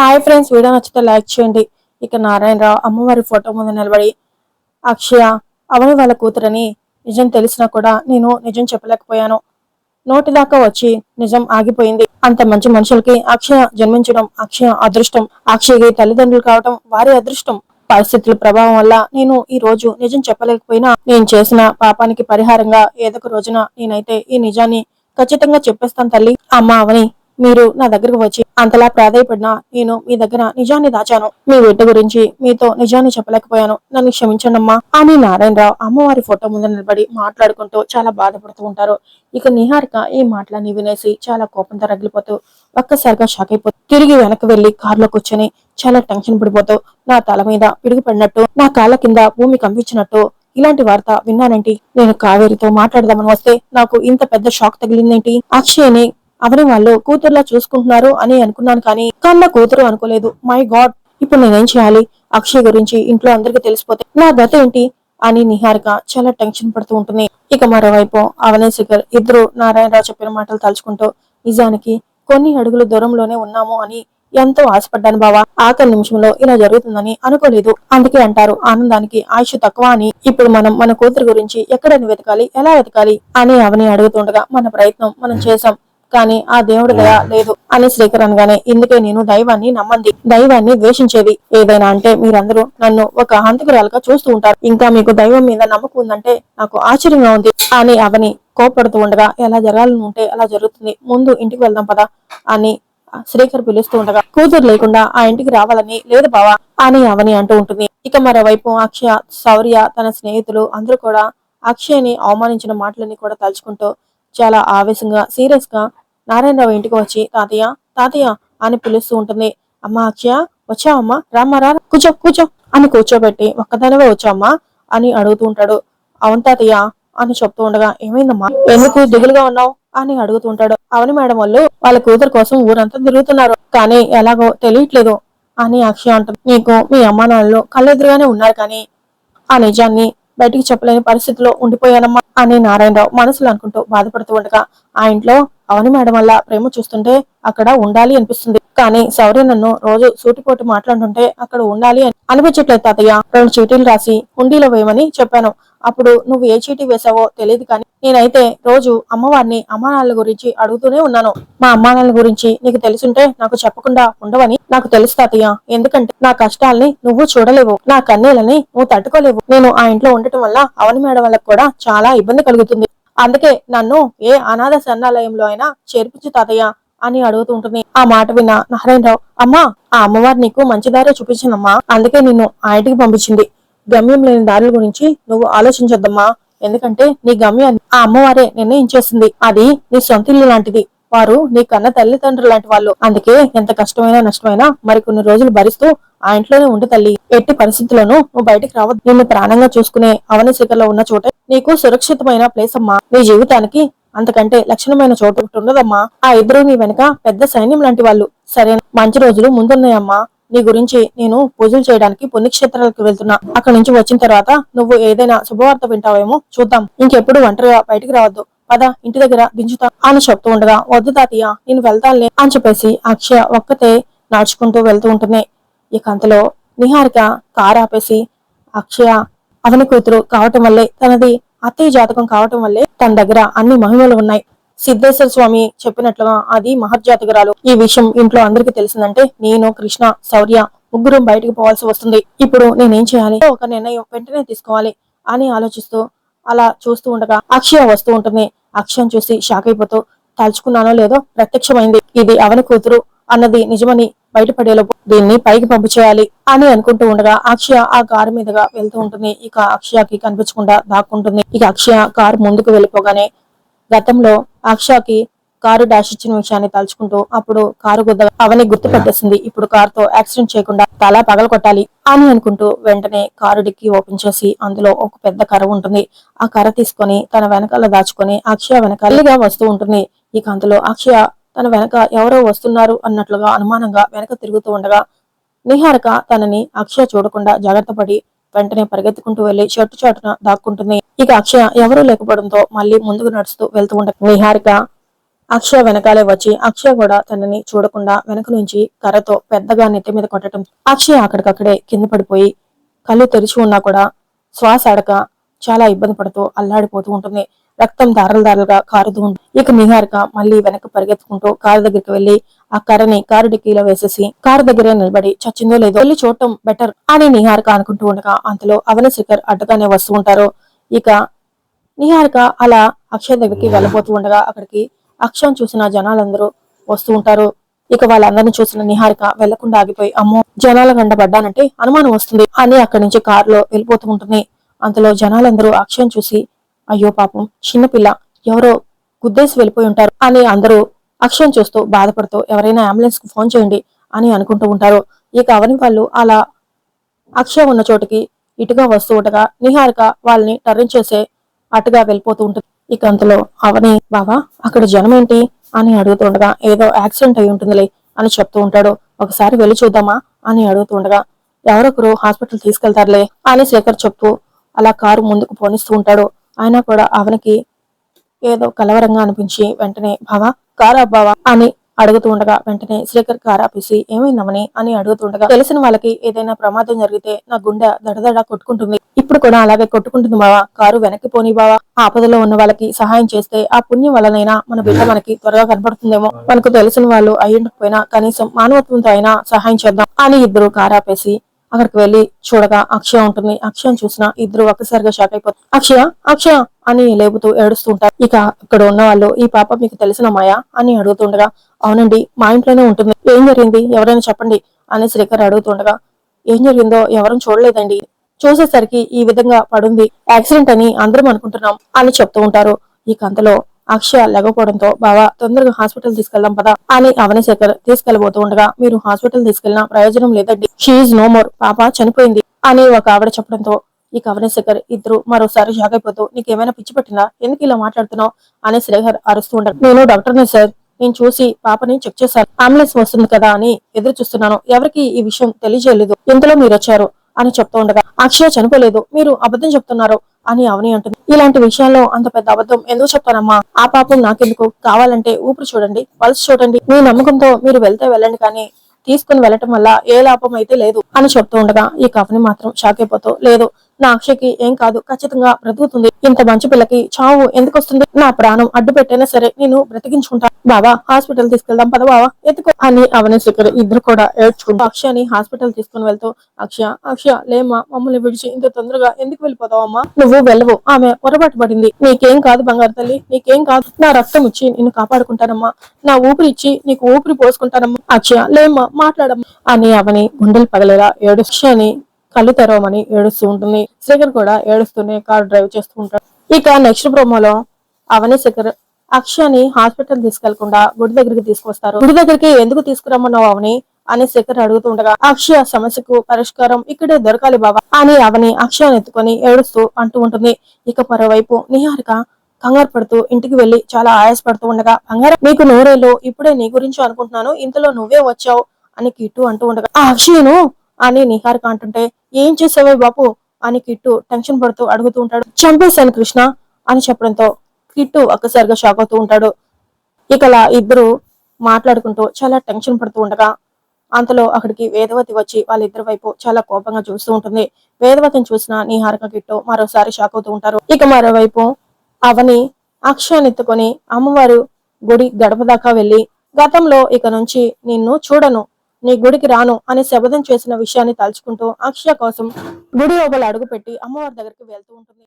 Hi friends video నచ్చితే like చేయండి. ఇక నారాయణరావు అమ్మవారి ఫోటో ముందు నిలబడి అక్షయ అవని వాళ్ళ కూతురని నిజం తెలిసినా కూడా నేను నిజం చెప్పలేకపోయాను. నోటి దాకా వచ్చి నిజం ఆగిపోయింది. అంత మంచి మనుషులకి అక్షయ జన్మించడం అక్షయ అదృష్టం. అక్షయకి తల్లిదండ్రులు కావడం వారి అదృష్టం. పరిస్థితుల ప్రభావం వల్ల నేను ఈ రోజు నిజం చెప్పలేకపోయినా నేను చేసిన పాపానికి పరిహారంగా ఏదో రోజున నేనైతే ఈ నిజాన్ని ఖచ్చితంగా చెప్పేస్తాను తల్లి. అమ్మ అవని మీరు నా దగ్గరకు వచ్చి అంతలా ప్రాధాయపడినా నేను మీ దగ్గర నిజాన్ని దాచాను. మీ బిడ్డ గురించి మీతో నిజాన్ని చెప్పలేకపోయాను. నన్ను క్షమించండమ్మా. అని నారాయణరావు అమ్మవారి ఫోటో ముందు నిలబడి మాట్లాడుకుంటూ చాలా బాధపడుతూ ఉంటారు. ఇక నిహారిక ఈ మాటలన్నీ వినేసి చాలా కోపంతో రగిలిపోతూ ఒక్కసారిగా షాక్ అయిపోతూ తిరిగి వెనక్కి వెళ్ళి కారులో కూర్చొని చాలా టెన్షన్ పడిపోతూ నా తల మీద పిడుగు పడినట్టు నా కాళ్ళ కింద భూమి కంపించినట్టు ఇలాంటి వార్త విన్నానంటే? నేను కావేరితో మాట్లాడదామని వస్తే నాకు ఇంత పెద్ద షాక్ తగిలిందేంటి? అక్షయ్ని అవని వాళ్ళు కూతురులా చూసుకుంటున్నారు అని అనుకున్నాను కానీ కన్న కూతురు అనుకోలేదు. మై గాడ్ ఇప్పుడు నేనేం చేయాలి? అక్షయ్ గురించి ఇంట్లో అందరికీ తెలిసిపోతే నా గత ఏంటి? అని నిహారిక చాలా టెన్షన్ పడుతూ ఉంటుంది. ఇక మరోవైపు అవనే శిఖర్ ఇద్దరు నారాయణరావు చెప్పిన మాటలు తలుచుకుంటూ నిజానికి కొన్ని అడుగుల దూరంలోనే ఉన్నాము అని ఎంతో ఆశపడ్డాను బావా. ఆఖరి నిమిషంలో ఇలా జరుగుతుందని అనుకోలేదు. అందుకే అంటారు ఆనందానికి ఆయుష్ తక్కువ అని. ఇప్పుడు మనం మన కూతురు గురించి ఎక్కడని వెతకాలి? ఎలా వెతకాలి? అని అవని అడుగుతుండగా మన ప్రయత్నం మనం చేసాం కానీ ఆ దేవుడి దయ లేదు అని శ్రీకర్ అనగానే ఇందుకే నేను దైవాన్ని నమ్మంది దైవాన్ని ద్వేషించేది. ఏదైనా అంటే మీరందరూ నన్ను ఒక హంతకురాలుగా చూస్తూ ఉంటారు. ఇంకా మీకు దైవం మీద నమ్మకం ఉందంటే నాకు ఆశ్చర్యంగా ఉంది. అని అవని కోపడుతూ ఉండగా ఎలా జరగాలని ఉంటే అలా జరుగుతుంది. ముందు ఇంటికి వెళ్దాం పదా అని శ్రీకర్ పిలుస్తూ ఉండగా కూతురు లేకుండా ఆ ఇంటికి రావాలని లేదు బావా అని అవని అంటూ ఉంటుంది. ఇక మరోవైపు అక్షయ శౌర్య తన స్నేహితులు అందరూ కూడా అక్షయ్ని అవమానించిన మాటలని కూడా తలుచుకుంటూ చాలా ఆవేశంగా సీరియస్గా నారాయణరావు ఇంటికి వచ్చి తాతయ్య తాతయ్య అని పిలుస్తూ ఉంటుంది. అమ్మా అక్షయ వచ్చావమ్మా? రామ్మా రా కూర్చో కూర్చో అని కూర్చోబెట్టి ఒక్కదానివే వచ్చావమ్మా అని అడుగుతూ ఉంటాడు. అవును తాతయ్య అని చెప్తూ ఉండగా ఏమైందమ్మా? ఎందుకు దిగులుగా ఉన్నావు? అని అడుగుతూ ఉంటాడు. అవని మేడం వాళ్ళు వాళ్ళ కూతురు కోసం ఊరంతా తిరుగుతున్నారు కానీ ఎలాగో తెలియట్లేదు అని అక్షయ అంటుంది. నీకు మీ అమ్మానాన్నలు కళ్ళెదురుగానే ఉన్నారు కానీ ఆ నిజాన్ని బయటికి చెప్పలేని పరిస్థితిలో ఉండిపోయానమ్మా అని నారాయణరావు మనసులో అనుకుంటూ బాధపడుతూ ఉండగా ఆ ఇంట్లో అవని మేడం వల్ల ప్రేమ చూస్తుంటే అక్కడ ఉండాలి అనిపిస్తుంది. కానీ శౌర్య నన్ను రోజు సూటిపోటు మాట్లాడుతుంటే అక్కడ ఉండాలి అని అనిపించట్లేదు తాతయ్య. రెండు చీటీలు రాసి హుండీలో వేయమని చెప్పాను. అప్పుడు నువ్వు ఏ చీటీ వేసావో తెలియదు కానీ నేనైతే రోజు అమ్మవారిని అమ్మానాన్నల గురించి అడుగుతూనే ఉన్నాను. మా అమ్మానాన్నల గురించి నీకు తెలుసుంటే నాకు చెప్పకుండా ఉండవని నాకు తెలుసు తాతయ్య. ఎందుకంటే నా కష్టాల్ని నువ్వు చూడలేవు. నా కన్నీళ్ళని నువ్వు తట్టుకోలేవు. నేను ఆ ఇంట్లో ఉండటం వల్ల అవని మేడం వాళ్ళకి కూడా చాలా ఇబ్బంది కలుగుతుంది. అందుకే నన్ను ఏ అనాథ శరణాలయంలో అయినా చేర్పించు తాతయ్య అని అడుగుతూ ఉంటుంది. ఆ మాట విన్న నారాయణరావు అమ్మా ఆ అమ్మవారు నీకు మంచి దారి చూపించిందమ్మా అందుకే నిన్ను ఆ ఇంటికి పంపించింది. గమ్యం లేని దారుల గురించి నువ్వు ఆలోచించొద్దమ్మా. ఎందుకంటే నీ గమ్యం ఆ అమ్మవారే నిర్ణయించేసింది. అది నీ సొంత ఇల్లు లాంటిది. వారు నీ కన్న తల్లిదండ్రులు లాంటి వాళ్ళు. అందుకే ఎంత కష్టమైనా నష్టమైనా మరికొన్ని రోజులు భరిస్తూ ఆ ఇంట్లోనే ఉండి తల్లి. ఎట్టి పరిస్థితుల్లోనూ నువ్వు బయటకు రావద్దు. నిన్ను ప్రాణంగా చూసుకునే అవని శిఖర్లో ఉన్న చోట నీకు సురక్షితమైన ప్లేస్ అమ్మా. నీ జీవితానికి అంతకంటే లక్షణమైన చోటు ఒకటి ఉండదమ్మా. ఆ ఇద్దరు నీ వెనక పెద్ద సైన్యం లాంటి వాళ్ళు. సరే మంచి రోజులు ముందున్నాయమ్మా. నీ గురించి నేను పూజలు చేయడానికి పుణ్యక్షేత్రాలకు వెళ్తున్నా. అక్కడి నుంచి వచ్చిన తర్వాత నువ్వు ఏదైనా శుభవార్త వింటావేమో చూద్దాం. ఇంకెప్పుడు ఒంటరిగా బయటికి రావద్దు. పద ఇంటి దగ్గర దించుతా. అని చెప్తూ ఉండగా వద్దు తాతయ్య నేను వెళ్తానులే అని చెప్పేసి అక్షయ ఒక్కతే నడుచుకుంటూ వెళ్తూ ఉంటుంది. ఇక అంతలో నిహారిక కారు ఆపేసి అక్షయ అవని కూతురు కావటం వల్లే తనది అత్తయ్య జాతకం కావటం వల్లే తన దగ్గర అన్ని మహిమలు ఉన్నాయి. సిద్ధేశ్వర స్వామి చెప్పినట్లుగా అది మహర్జాతకురాలు ఈ విషయం ఇంట్లో అందరికీ తెలిసిందంటే నేను కృష్ణ శౌర్య ముగ్గురు బయటకు పోవాల్సి వస్తుంది. ఇప్పుడు నేనేం చేయాలి? ఒక నిర్ణయం వెంటనే తీసుకోవాలి అని ఆలోచిస్తూ అలా చూస్తూ ఉండగా అక్షయ వస్తూ ఉంటుంది. అక్షయం చూసి షాక్ అయిపోతూ తలుచుకున్నానో లేదో ప్రత్యక్షమైంది. ఇది అవని కూతురు అన్నది నిజమని బయటపడేలోపు దీన్ని పైకి పంపు చేయాలి అని అనుకుంటూ ఉండగా అక్షయ ఆ కారు మీదుగా వెళ్తూ ఉంటుంది. ఇక అక్షయకి కనిపించకుండా దాక్కుంటుంది. ఇక అక్షయ కారు ముందుకు వెళ్ళిపోగానే గతంలో అక్షయకి కారు డాష్ ఇచ్చిన విషయాన్ని తలుచుకుంటూ అప్పుడు కారు గుద్ద అవని గుర్తుపట్టేసింది. ఇప్పుడు కారుతో యాక్సిడెంట్ చేయకుండా తలా పగల కొట్టాలి అని అనుకుంటూ వెంటనే కారు డిక్కి ఓపెన్ చేసి అందులో ఒక పెద్ద కర్ర ఉంటుంది. ఆ కర్ర తీసుకొని తన వెనకాల దాచుకొని అక్షయ వెనకాలగా వస్తూ ఉంటుంది. ఇక అందులో అక్షయ తన వెనక ఎవరో వస్తున్నారు అన్నట్లుగా అనుమానంగా వెనక తిరుగుతూ ఉండగా నిహారిక తనని అక్షయ చూడకుండా జాగ్రత్త పడి వెంటనే పరిగెత్తుకుంటూ వెళ్ళి చెట్టు చాటున దాక్కుంటుంది. ఇక అక్షయ ఎవరూ లేకపోవడంతో మళ్ళీ ముందుకు నడుస్తూ వెళ్తూ ఉంటుంది నిహారిక అక్షయ వెనకాలే వచ్చి అక్షయ కూడా తనని చూడకుండా వెనక నుంచి కర్రతో పెద్దగా నెత్తి మీద కొట్టడం అక్షయ అక్కడికక్కడే కింద పడిపోయి కళ్ళు తెరిచి ఉన్నా కూడా శ్వాస అడక చాలా ఇబ్బంది పడుతూ అల్లాడిపోతూ ఉంటుంది. రక్తం దారలు దారలుగా కారుతూ ఉంటుంది. ఇక నిహారిక మళ్ళీ వెనక పరిగెత్తుకుంటూ కారు దగ్గరికి వెళ్ళి ఆ కర్రని కారు డిక్కీలో వేసేసి కారు దగ్గరే నిలబడి చచ్చిందో లేదో వెళ్ళి చూడటం బెటర్ అని నిహారిక అనుకుంటూ ఉండగా అంతలో అవని శిఖర్ వస్తూ ఉంటారు. ఇక నిహారిక అలా అక్షయ్ దగ్గరికి వెళ్ళబోతూ ఉండగా అక్కడికి అక్షయం చూసిన జనాలందరూ వస్తూ ఉంటారు. ఇక వాళ్ళందరినీ చూసిన నిహారిక వెళ్ళకుండా ఆగిపోయి అమ్మో జనాల గండబడ్డానంటే అనుమానం వస్తుంది అని అక్కడి నుంచి కారులో వెళ్ళిపోతూ ఉంటుంది. అంతలో జనాలందరూ అక్షయం చూసి అయ్యో పాపం చిన్నపిల్ల ఎవరో గుద్దేసి వెళ్ళిపోయి ఉంటారు అని అందరూ అక్షయం చూస్తూ బాధపడుతూ ఎవరైనా అంబులెన్స్కు ఫోన్ చేయండి అని అనుకుంటూ ఉంటారు. ఇక అవని వాళ్ళు అలా అక్షయ ఉన్న చోటుకి ఇటుగా వస్తూ ఉండగా నిహారిక వాళ్ళని టర్న్ చేసే అటుగా వెళ్ళిపోతూ ఉంటుంది. ఇక అంతలో అవని బావా అక్కడ జనం ఏంటి అని అడుగుతుండగా ఏదో యాక్సిడెంట్ అయి ఉంటుందిలే అని చెప్తూ ఉంటాడు. ఒకసారి వెళ్ళి చూద్దామా? అని అడుగుతుండగా ఎవరొకరు హాస్పిటల్ తీసుకెళ్తారులే అని శేఖర్ చెప్తూ అలా కారు ముందుకు పోనిస్తూ ఉంటాడు. అయినా కూడా అవనికి ఏదో కలవరంగా అనిపించి వెంటనే బావా కారా బావా అని అడుగుతూ ఉండగా వెంటనే శ్రీకర్ కారాపేసి ఏమైందమని అని అడుగుతుండగా తెలిసిన వాళ్ళకి ఏదైనా ప్రమాదం జరిగితే నా గుండె దడదడ కొట్టుకుంటుంది. ఇప్పుడు కూడా అలాగే కొట్టుకుంటుంది బావా కారు వెనక్కి పోని బావా. ఆపదలో ఉన్న వాళ్ళకి సహాయం చేస్తే ఆ పుణ్యం వల్లనైనా మన బిడ్డ మనకి త్వరగా కనపడుతుందేమో. మనకు తెలిసిన వాళ్ళు అయ్యుండకపోయినా కనీసం మానవత్వంతో అయినా సహాయం చేద్దాం అని ఇద్దరు కారాపేసి అక్కడికి వెళ్ళి చూడగా అక్షయ ఉంటుంది. అక్షయం చూసిన ఇద్దరు ఒక్కసారిగా షాక్ అయిపోతారు అక్షయ అక్షయ! అని లేపుతూ ఏడుస్తుంటారు ఇక ఇక్కడ ఉన్న వాళ్ళు ఈ పాప మీకు తెలిసిన మాయా? అని అడుగుతుండగా అవునండి మా ఇంట్లోనే ఉంటుంది. ఏం జరిగింది? ఎవరైనా చెప్పండి. అని శ్రీకర్ అడుగుతుండగా ఏం జరిగిందో ఎవరూ చూడలేదండి. చూసేసరికి ఈ విధంగా పడుంది. యాక్సిడెంట్ అని అందరం అనుకుంటున్నాం అని చెప్తూ ఉంటారు. ఈ కంతలో అక్షయ లేకపోవడంతో బావా తొందరగా హాస్పిటల్ తీసుకెళ్దాం పదా అని అవనశేఖర్ తీసుకెళ్ళబోతూ ఉండగా మీరు హాస్పిటల్ తీసుకెళ్ళినా ప్రయోజనం లేదండి. షీఈ్ నో మోర్ పాప చనిపోయింది అని ఒక ఆవిడ చెప్పడంతో ఈ కవనశేఖర్ ఇద్దరు మరోసారి షాక్ అయిపోతూ నీకేమైనా పిచ్చి పట్టిందా? ఎందుకు ఇలా మాట్లాడుతున్నావు? అని శ్రీహర్ అరుస్తూ ఉండడు నేను డాక్టర్ని సార్. నేను చూసి పాపని చెక్ చేశాను. అంబులెన్స్ వస్తుంది కదా అని ఎదురు చూస్తున్నాను ఎవరికి ఈ విషయం తెలియజేయలేదు. ఇంతలో మీరు వచ్చారు అని చెప్తూ ఉండగా అక్షయ చనిపోలేదు మీరు అబద్ధం చెప్తున్నారు అని అవని అంటుంది. ఇలాంటి విషయాల్లో అంత పెద్ద అబద్ధం ఎందుకు చెప్తానమ్మా? ఆ పాపం నాకెందుకు? కావాలంటే ఊపిరి చూడండి పల్స్ చూడండి. మీ నమ్మకంతో మీరు వెళ్తే వెళ్ళండి కానీ తీసుకుని వెళ్ళటం వల్ల ఏ లాభం అయితే లేదు అని చెప్తూ ఉండగా ఈ కవని మాత్రం షాక్ అయిపోతూ లేదు నా అక్షయకి ఏం కాదు ఖచ్చితంగా బ్రతుకుతుంది. ఇంత మంచి పిల్లకి చావు ఎందుకు వస్తుంది నా ప్రాణం అడ్డు పెట్టైనా సరే నేను బ్రతికించుకుంటాను బావా హాస్పిటల్ తీసుకెళ్దాం పద బావా ఎత్తుకో అని అవని శిఖరు ఇద్దరు కూడా ఏడ్చుకుంటూ అక్షయని హాస్పిటల్ తీసుకుని వెళ్తూ అక్షయ అక్షయ లేమ్మా మమ్మల్ని విడిచి ఇంత తొందరగా ఎందుకు వెళ్ళిపోతావమ్మా నువ్వు వెళ్ళవు ఆమె పొరపాటు పడింది. నీకేం కాదు బంగారు తల్లి నీకేం కాదు. నా రక్తం ఇచ్చి నిన్ను కాపాడుకుంటానమ్మా. నా ఊపిరి ఇచ్చి నీకు ఊపిరి పోసుకుంటానమ్మా. అక్షయ లేమ్మా మాట్లాడమ్మా అని అవని గుండెలు పగలేలా ఏడు అక్షయని కళ్ళు తెరవమని ఏడుస్తూ ఉంటుంది. శేఖర్ కూడా ఏడుస్తూనే కార్ డ్రైవ్ చేస్తూ ఉంటాడు. ఇక నెక్స్ట్ ప్రోమోలో అవని శేఖర్ అక్షయని హాస్పిటల్ తీసుకెళ్ళకుండా గుడి దగ్గరికి తీసుకొస్తారు గుడి దగ్గరికి ఎందుకు తీసుకురమ్మన్నావు అవని అని శేఖర్ అడుగుతూ ఉండగా అక్షయ సమస్యకు పరిష్కారం ఇక్కడే దొరకాలి బాబా అని అవని అక్షయాన్ని ఎత్తుకొని ఏడుస్తూ అంటూ ఉంటుంది. ఇక మరోవైపు నిహారిక కంగారు పడుతూ ఇంటికి వెళ్ళి చాలా ఆయాసపడుతూ ఉండగా బంగారం నీకు నూరేళ్ళు ఇప్పుడే నీ గురించి అనుకుంటున్నాను. ఇంతలో నువ్వే వచ్చావు అని కిట్టు అంటూ ఉండగా ఆ అక్షయను అని నిహారిక అంటుంటే ఏం చేసావే బాపు? అని కిట్టు టెన్షన్ పడుతూ అడుగుతూ ఉంటాడు. చంపేశాను కృష్ణ అని చెప్పడంతో కిట్టు ఒక్కసారిగా షాక్ అవుతూ ఉంటాడు. ఇకలా ఇద్దరు మాట్లాడుకుంటూ చాలా టెన్షన్ పడుతూ ఉండగా అంతలో అక్కడికి వేదవతి వచ్చి వాళ్ళిద్దరి వైపు చాలా కోపంగా చూస్తూ ఉంటుంది. వేదవతిని చూసిన నిహారిక కిట్టు మరోసారి షాక్ అవుతూ ఉంటారు. ఇక మరోవైపు అవని అక్షయాన్ని ఎత్తుకొని అమ్మవారు గుడి గడప దాకా వెళ్ళి గతంలో ఇక నుంచి నిన్ను చూడను నీ గుడికి రాను అని శపథం చేసిన విషయాన్ని తలుచుకుంటూ అక్షయ కోసం గుడి లోపల అడుగుపెట్టి అమ్మవారి దగ్గరికి వెళ్తూ ఉంటుంది.